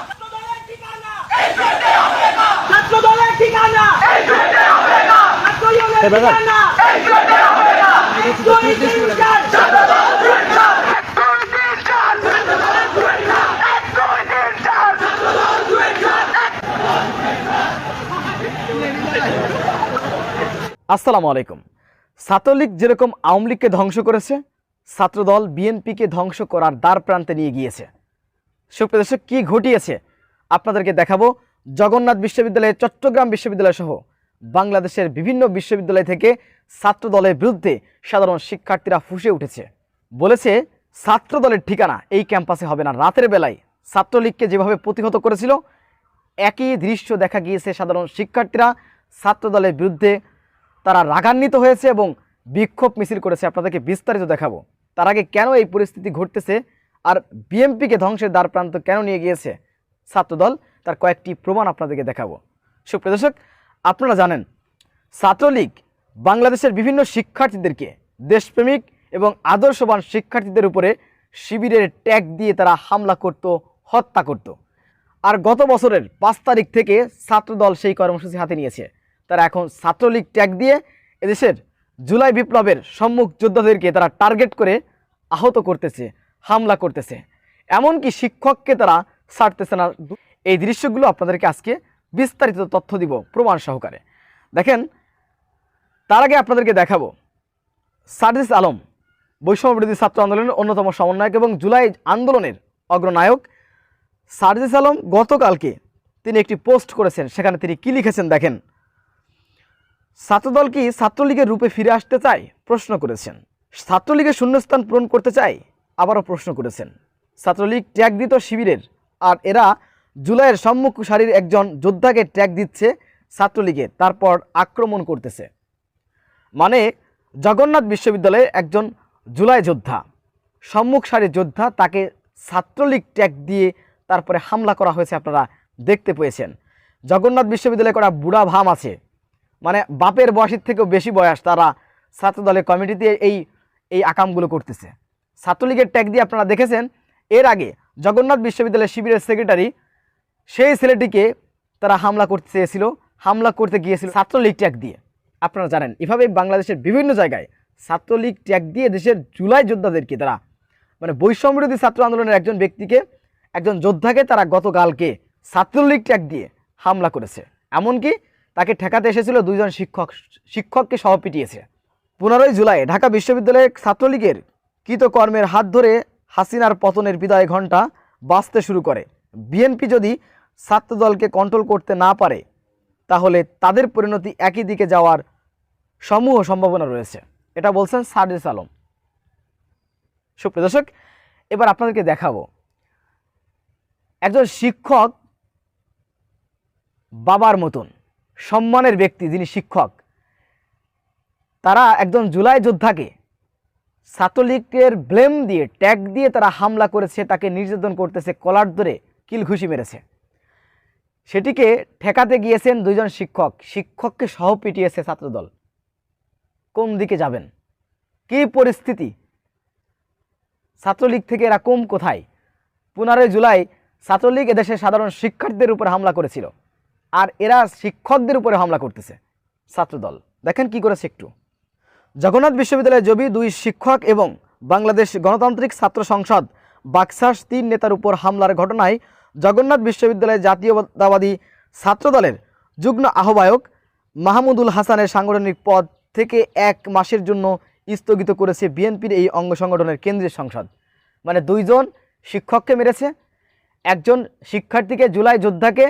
ছাত্রদলের ঠিকানা ছাত্রদলের ঠিকানা দুই তিন চার আসসালামু আলাইকুম। ছাত্রলীগ যেরকম আওয়ামী লীগকে ধ্বংস করেছে ছাত্রদল বিএনপিকে ধ্বংস করার দ্বার প্রান্তে নিয়ে গিয়েছে। সুপ্রদর্শক কী ঘটিয়েছে? আপনাদেরকে দেখাবো জগন্নাথ বিশ্ববিদ্যালয় চট্টগ্রাম বিশ্ববিদ্যালয় সহ বাংলাদেশের বিভিন্ন বিশ্ববিদ্যালয় থেকে ছাত্রদলের বিরুদ্ধে সাধারণ শিক্ষার্থীরা ফুসে উঠেছে। বলেছে, ছাত্রদলের ঠিকানা এই ক্যাম্পাসে হবে না। রাতের বেলায় ছাত্রলীগকে যেভাবে প্রতিহত করেছিল, একই দৃশ্য দেখা গিয়েছে সাধারণ শিক্ষার্থীরা। ছাত্রদলের বিরুদ্ধে তারা রাগান্বিত হয়েছে এবং বিক্ষোভ মিছিল করেছে। আপনাদেরকে বিস্তারিত দেখাবো। তার আগে কেন এই পরিস্থিতি ঘটতেছে আর বিএমপিকে ধ্বংসের দ্বার প্রান্ত কেন নিয়ে গিয়েছে ছাত্রদল? তার কয়েকটি প্রমাণ আপনাদেরকে দেখাবো। সুপ্রদর্শক আপনারা জানেন, ছাত্রলীগ বাংলাদেশের বিভিন্ন শিক্ষার্থীদেরকে দেশপ্রেমিক এবং আদর্শবান শিক্ষার্থীদের উপরে শিবিরের ট্যাগ দিয়ে তারা হামলা করত, হত্যা করত। আর গত বছরের পাঁচ তারিখ থেকে ছাত্রদল সেই কর্মসূচি হাতে নিয়েছে। তারা এখন ছাত্রলীগ ট্যাগ দিয়ে এদেশের জুলাই বিপ্লবের সম্মুখ যোদ্ধাদেরকে তারা টার্গেট করে আহত করতেছে, হামলা করতেছে। এমনকি শিক্ষককে তারা ছাড়তেছে না। এই দৃশ্যগুলো আপনাদেরকে আজকে বিস্তারিত তথ্য দিব প্রমাণ সহকারে। দেখেন, তার আগে আপনাদেরকে দেখাবো। সার্জিস আলম, বৈষম্য বিরোধী ছাত্র আন্দোলনের অন্যতম সমন্বয়ক এবং জুলাই আন্দোলনের অগ্রনায়ক। সার্জিস আলম গতকালকে তিনি একটি পোস্ট করেছেন, সেখানে তিনি কী লিখেছেন দেখেন? ছাত্রদল কি ছাত্রলীগের রূপে ফিরে আসতে চায়? প্রশ্ন করেছেন। ছাত্রলীগের শূন্যস্থান পূরণ করতে চায়? আবারও প্রশ্ন করেছেন। ছাত্রলীগ ট্যাগ দিত শিবিরের, আর এরা জুলাইয়ের সম্মুখ সারির একজন যোদ্ধাকে ট্যাগ দিচ্ছে ছাত্রলীগে, তারপর আক্রমণ করতেছে। মানে জগন্নাথ বিশ্ববিদ্যালয়ের একজন জুলাই যোদ্ধা, সম্মুখ সারির যোদ্ধা, তাকে ছাত্রলীগ ট্যাগ দিয়ে তারপরে হামলা করা হয়েছে আপনারা দেখতে পেয়েছেন। জগন্নাথ বিশ্ববিদ্যালয়ে করা বুড়া ভাম আছে। মানে বাপের বয়সের থেকেও বেশি বয়স তারা ছাত্রদলের কমিটিতে এই এই আকামগুলো করতেছে। ছাত্রলীগের ট্যাগ দিয়ে আপনারা দেখেছেন, এর আগে জগন্নাথ বিশ্ববিদ্যালয়ের শিবিরের সেক্রেটারি সেই ছেলেটিকে তারা হামলা করতে চেয়েছিল, হামলা করতে গিয়েছিল ছাত্রলীগ ট্যাগ দিয়ে। আপনারা জানেন, এভাবে বাংলাদেশের বিভিন্ন জায়গায় ছাত্রলীগ ট্যাগ দিয়ে দেশের জুলাই যোদ্ধাদেরকে তারা মানে বৈষম্যবিরোধী ছাত্র আন্দোলনের একজন ব্যক্তিকে, একজন যোদ্ধাকে তারা গতকালকে ছাত্রলীগ ট্যাগ দিয়ে হামলা করেছে। এমনকি তাকে ঠেকাতে এসেছিল দুইজন শিক্ষক, শিক্ষককে সহ পিটিয়েছে। পনেরোই জুলাই ঢাকা বিশ্ববিদ্যালয়ের ছাত্রলীগের কৃতকর্মের হাত ধরে হাসিনার পতনের বিদায় ঘণ্টা বাঁচতে শুরু করে। বিএনপি যদি ছাত্রদলকে কন্ট্রোল করতে না পারে, তাহলে তাদের পরিণতি একই দিকে যাওয়ার সমূহ সম্ভাবনা রয়েছে। এটা বলছেন সার্জিস আলম। সুপ্রিয় দর্শক, এবার আপনাদেরকে দেখাবো। একজন শিক্ষক বাবার মতন, সম্মানের ব্যক্তি যিনি শিক্ষক, তারা একজন জুলাই যোদ্ধাকে ছাত্রলীগের ব্লেম দিয়ে, ট্যাগ দিয়ে তারা হামলা করেছে, তাকে নির্যাতন করতেছে, কলার ধরে কিল ঘুষি মেরেছে। সেটিকে ঠেকাতে গিয়েছেন দুইজন শিক্ষক। শিক্ষককে সহ পিটিয়েছে ছাত্রদল। কোন দিকে যাবেন? কী পরিস্থিতি? ছাত্রলীগ থেকে এরা কম কোথায়? পনেরোই জুলাই ছাত্রলীগ এদেশের সাধারণ শিক্ষার্থীদের উপর হামলা করেছিল আর এরা শিক্ষকদের উপরে হামলা করতেছে ছাত্রদল। দেখেন কি করেছে একটু। জগন্নাথ বিশ্ববিদ্যালয়ের জবি দুই শিক্ষক এবং বাংলাদেশ গণতান্ত্রিক ছাত্র সংসদ বাক্সাস তিন নেতার উপর হামলার ঘটনায় জগন্নাথ বিশ্ববিদ্যালয়ের জাতীয়তাবাদী ছাত্রদলের যুগ্ম আহ্বায়ক মাহমুদুল হাসানের সাংগঠনিক পদ থেকে এক মাসের জন্য স্থগিত করেছে বিএনপির এই অঙ্গ সংগঠনের কেন্দ্রীয় সংসদ। মানে দুইজন শিক্ষককে মেরেছে, একজন শিক্ষার্থীকে জুলাই যোদ্ধাকে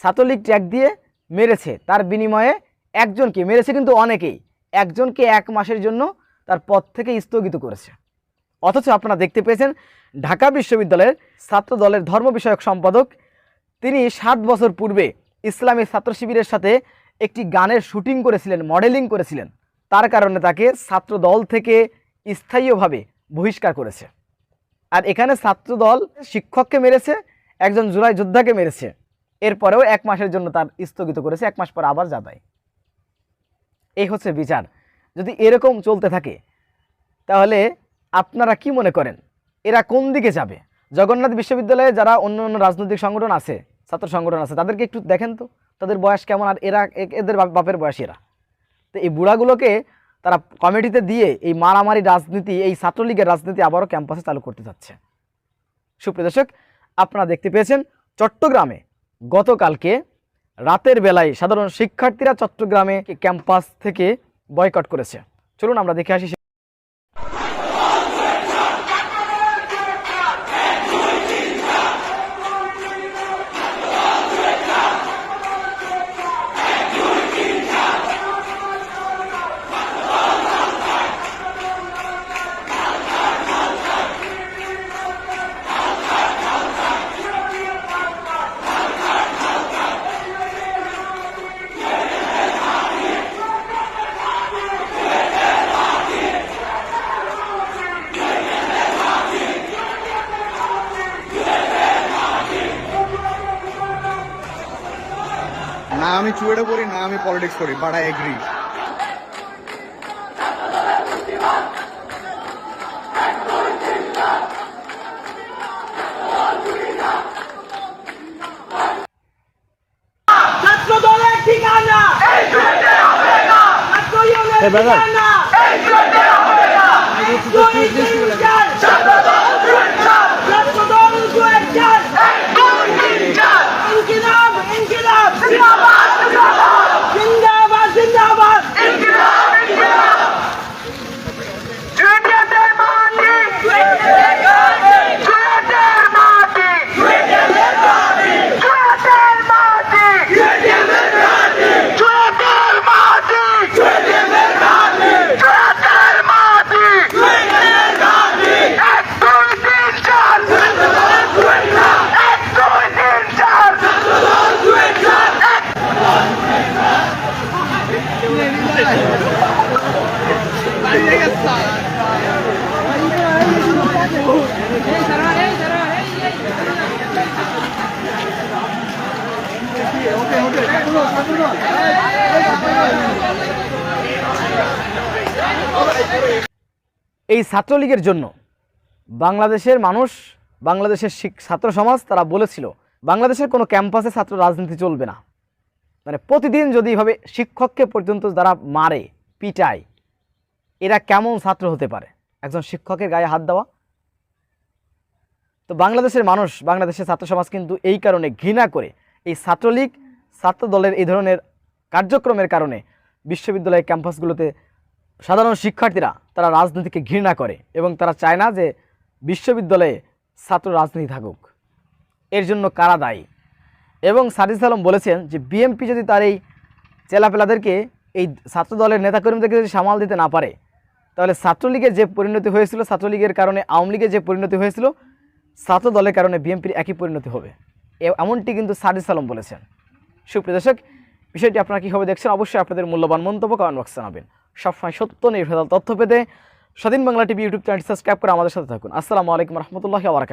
ছাত্রলীগ ট্যাগ দিয়ে মেরেছে। তার বিনিময়ে একজনকে মেরেছে কিন্তু অনেকেই, একজনকে এক মাসের জন্য তার পদ থেকে স্থগিত করেছে। অথচ আপনারা দেখতে পেয়েছেন ঢাকা বিশ্ববিদ্যালয়ের ছাত্র দলের ধর্ম বিষয়ক সম্পাদক। তিনি সাত বছর পূর্বে ইসলামী ছাত্র শিবিরের সাথে একটি গানের শুটিং করেছিলেন, মডেলিং করেছিলেন। তার কারণে তাকে ছাত্র দল থেকে স্থায়ীভাবে বহিষ্কার করেছে। আর এখানে ছাত্রদল শিক্ষককে মেরেছে, একজন জুলাই যোদ্ধাকে মেরেছে। এরপরেও এক মাসের জন্য তার স্থগিত করেছে, এক মাস পর আবার যাতায় এই হচ্ছে বিচার। যদি এরকম চলতে থাকে, তাহলে আপনারা কি মনে করেন? এরা কোন দিকে যাবে? জগন্নাথ বিশ্ববিদ্যালয়ে যারা অন্য অন্য রাজনৈতিক সংগঠন আছে, ছাত্র সংগঠন আছে, তাদেরকে একটু দেখেন তো, তাদের বয়স কেমন আর এরা এদের বাপ- বাপের বয়স এরা? তো এই বুড়াগুলোকে তারা কমিটিতে দিয়ে এই মারামারি রাজনীতি, এই ছাত্রলীগের রাজনীতি আবারও ক্যাম্পাসে চালু করতে যাচ্ছে। সুপ্রিয় দর্শক, আপনারা দেখতে পেয়েছেন চট্টগ্রামে গতকালকে রাতের বেলায় সাধারণ শিক্ষার্থীরা চট্টগ্রামে ক্যাম্পাস থেকে বয়কট করেছে। চলুন আমরা দেখে আসি না আমি চুয়েটা পড়ি না আমি পলিটিক্স করি বাট আই এগ্রি ছাত্র দলের ঠিকানা ছাত্র ইউনিয়নের ঠিকানা দুই তিন চার ছাত্র দল দুই চার ইনকিলাব ইনকিলাব জিন্দাবাদ জিন্দাবাদ এই ছাত্রলীগের জন্য বাংলাদেশের মানুষ, বাংলাদেশের ছাত্র সমাজ, তারা বলেছিল, বাংলাদেশের কোনো ক্যাম্পাসে ছাত্র রাজনীতি চলবে না। মানে প্রতিদিন যদি এভাবে শিক্ষককে পর্যন্ত যারা মারে, পিটায়, এরা কেমন ছাত্র হতে পারে? একজন শিক্ষকের গায়ে হাত দেওয়া? তো বাংলাদেশের মানুষ, বাংলাদেশের ছাত্র সমাজ কিন্তু এই কারণে ঘৃণা করে এই ছাত্রলীগ, ছাত্র দলের এই ধরনের কার্যক্রমের কারণে বিশ্ববিদ্যালয়ের ক্যাম্পাসগুলোতে সাধারণ শিক্ষার্থীরা তারা রাজনীতিকে ঘৃণা করে এবং তারা চায় না যে বিশ্ববিদ্যালয়ে ছাত্র রাজনীতি থাকুক। এর জন্য কারা দায়ী? এবং সাদিস আলম বলেছেন যে বিএমপি যদি তার এই চেলাপেলাদেরকে এই ছাত্র দলের নেতাকর্মীদেরকে যদি সামাল দিতে না পারে, তাহলে ছাত্রলীগের যে পরিণতি হয়েছিল, ছাত্রলীগের কারণে আওয়ামী লীগের যে পরিণতি হয়েছিল ছাত্র দলের কারণে বিএনপির একই পরিণতি হবে। এমনটি কিন্তু সাদিস আলম বলেছেন। সুপ্রিয় দর্শক, বিষয়টি আপনারা কীভাবে দেখছেন, অবশ্যই আপনাদের মূল্যবান মন্তব্য কমেন্ট বক্সে জানাবেন। সবসময় সত্য, নির্ভেজাল তথ্য পেতে স্বাধীন বাংলা টিভি ইউটিউব চ্যানেলটি সাবস্ক্রাইব করে আমাদের সাথে থাকুন। আসসালামু আলাইকুম রহমতুল্লাহ আবরাকাত